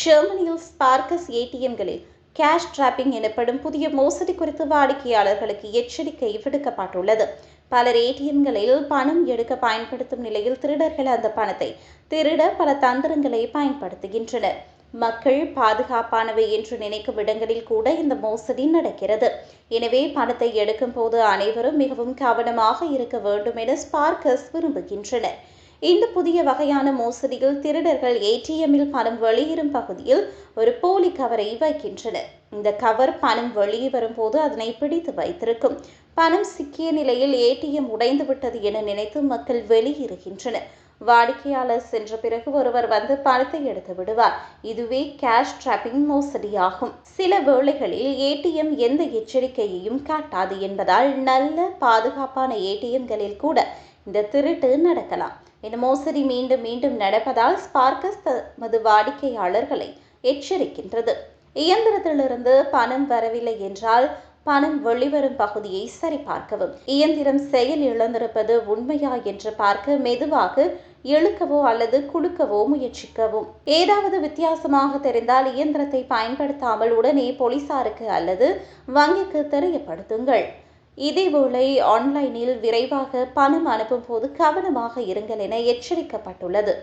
ஜெர்மனியில் ஸ்பார்க்கஸ் ஏடிஎம்களில் cash dropping எனப்படும் புதிய மோசடி குறித்து வாடிக்கையாளர்களுக்கு எச்சரிக்கை விடுக்கப்பட்டுள்ளது. பலர் ஏடிஎம்களில் பணம் எடுக்க பயன்படுத்தும் நிலையில் திருடர்கள் அந்த பணத்தை திருட பல தந்திரங்களை பயன்படுத்துகின்றனர். மக்கள் பாதுகாப்பானவை என்று நினைக்கும் இடங்களில் கூட இந்த மோசடி நடக்கிறது. எனவே பணத்தை எடுக்கும் போது அனைவரும் மிகவும் கவனமாக இருக்க வேண்டும் என ஸ்பார்க்கஸ் விரும்புகின்றனர். இந்த புதிய வகையான மோசடியில் திருடர்கள் ஏடிஎம்மில் பணம் வெளியேறும் பகுதியில் ஒரு போலி கவரை வைக்கின்றனர் இந்த கவர் பணம் வெளியே வரும்போது அதனை பிடித்து வைத்திருக்கும். பணம் சிக்கிய நிலையில் ஏடிஎம் உடைந்து விட்டது என நினைத்து மக்கள் வெளியேறுகின்றனர். வாடிக்கையாளர் சென்ற பிறகு ஒருவர் வந்து பணத்தை எடுத்து விடுவார். இதுவே கேஷ் டிராப்பிங் மோசடியாகும். சில வேளைகளில் ஏடிஎம் எந்த எச்சரிக்கையையும் காட்டாது என்பதால் நல்ல பாதுகாப்பான ஏடிஎம்களில் கூட இந்த திருட்டு நடக்கலாம். இந்த மோசடி மீண்டும் மீண்டும் நடப்பதால் ஸ்பார்க்கஸ் தமது வாடிக்கையாளர்களை எச்சரிக்கின்றது. இயந்திரத்திலிருந்து பணம் வரவில்லை என்றால் பணம் வெளிவரும் பகுதியை சரிபார்க்கவும். இயந்திரம் செயல் இழந்திருப்பது உண்மையா என்று பார்க்க மெதுவாக இழுக்கவோ அல்லது குடுக்கவோ முயற்சிக்கவும். ஏதாவது வித்தியாசமாக தெரிந்தால் இயந்திரத்தை பயன்படுத்தாமல் உடனே போலீசாருக்கு அல்லது வங்கிக்கு தெரியப்படுத்துங்கள். இதேவேளை ஆன்லைனில் விரைவாக பணம் அனுப்பும் போது கவனமாக இருங்கள் என எச்சரிக்கப்பட்டுள்ளது.